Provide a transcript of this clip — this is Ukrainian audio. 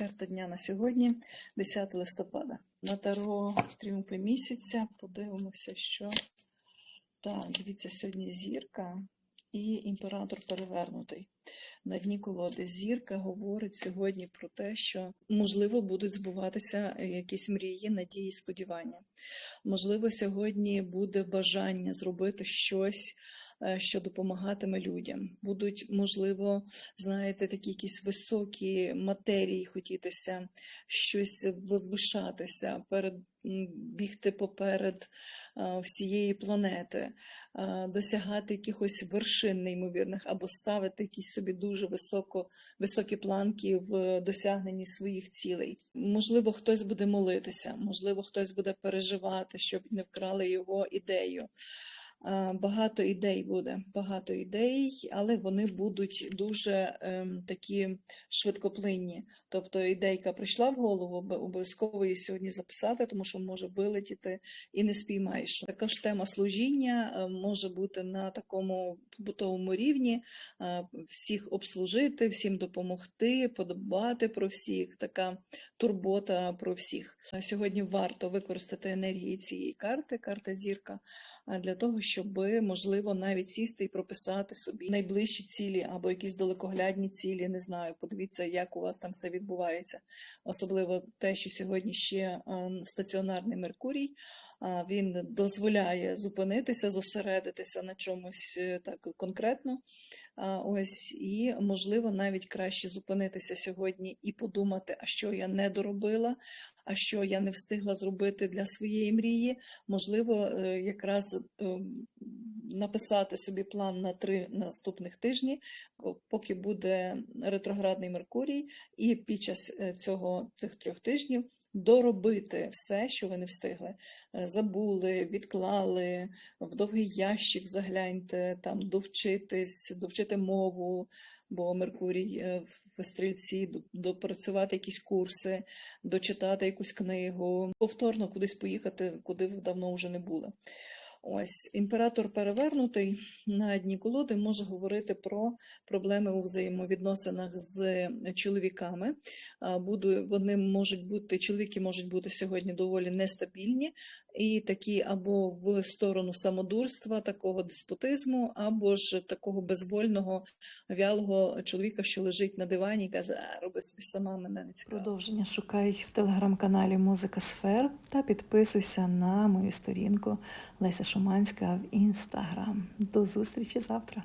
Карта дня на сьогодні, 10 листопада. На таро тріумфи місяця подивимося, що так, дивіться, сьогодні зірка і імператор перевернутий. На дні колоди зірка говорить сьогодні про те, що можливо будуть збуватися якісь мрії, надії, сподівання. Можливо, сьогодні буде бажання зробити щось, е, що допомагатиме людям. Будуть, можливо, знаєте, такі якісь високі матерії хотітися, щось возвишатися, перед, бігти поперед е, всієї планети, е, досягати якихось вершин неймовірних або ставити якісь собі дуже високо, високі планки в досягненні своїх цілей. Можливо, хтось буде молитися, можливо, хтось буде переживати, щоб не вкрали його ідею. Е, Багато ідей буде, багато ідей, але вони будуть дуже ем, такі швидкоплинні. Тобто ідейка прийшла в голову, обов'язково її сьогодні записати, тому що може вилетіти і не спіймаєш. Також тема служіння е, може бути на такому побутовому рівні, е, всіх обслужити, всім допомогти, подбати про всіх. Така турбота про всіх. Сьогодні варто використати енергії цієї карти, карта зірка, для того, щоб можливо навіть сісти і прописати собі найближчі цілі або якісь далекоглядні цілі. Не знаю, подивіться, як у вас там все відбувається. Особливо те, що сьогодні ще ем, стаціонарний Меркурій. Він дозволяє зупинитися, зосередитися на чомусь е, так конкретно. Ось і можливо навіть краще зупинитися сьогодні і подумати, а що я не доробила, а що я не встигла зробити для своєї мрії. Можливо, е, якраз ем, написати собі план на три наступних тижні, поки буде ретроградний Меркурій, і під час е, цього цих трьох тижнів доробити все, що ви не встигли. Е, Забули, відклали, в довгий ящик загляньте, там довчитись, довчити мову, бо Меркурій е, в стрільці, допрацювати якісь курси, дочитати якусь книгу, повторно кудись поїхати, куди ви давно вже не були. Ось імператор перевернутий на дні колоди може говорити про проблеми у взаємовідносинах з чоловіками. Буду, вони можуть бути, чоловіки можуть бути сьогодні доволі нестабільні і такі або в сторону самодурства, такого деспотизму, або ж такого безвольного, вялого чоловіка, що лежить на дивані і каже, а, роби собі сама мене не цікаво. Продовження шукай в телеграм-каналі Музика Сфер та підписуйся на мою сторінку Леся Шуманська в інстаграм. До зустрічі завтра.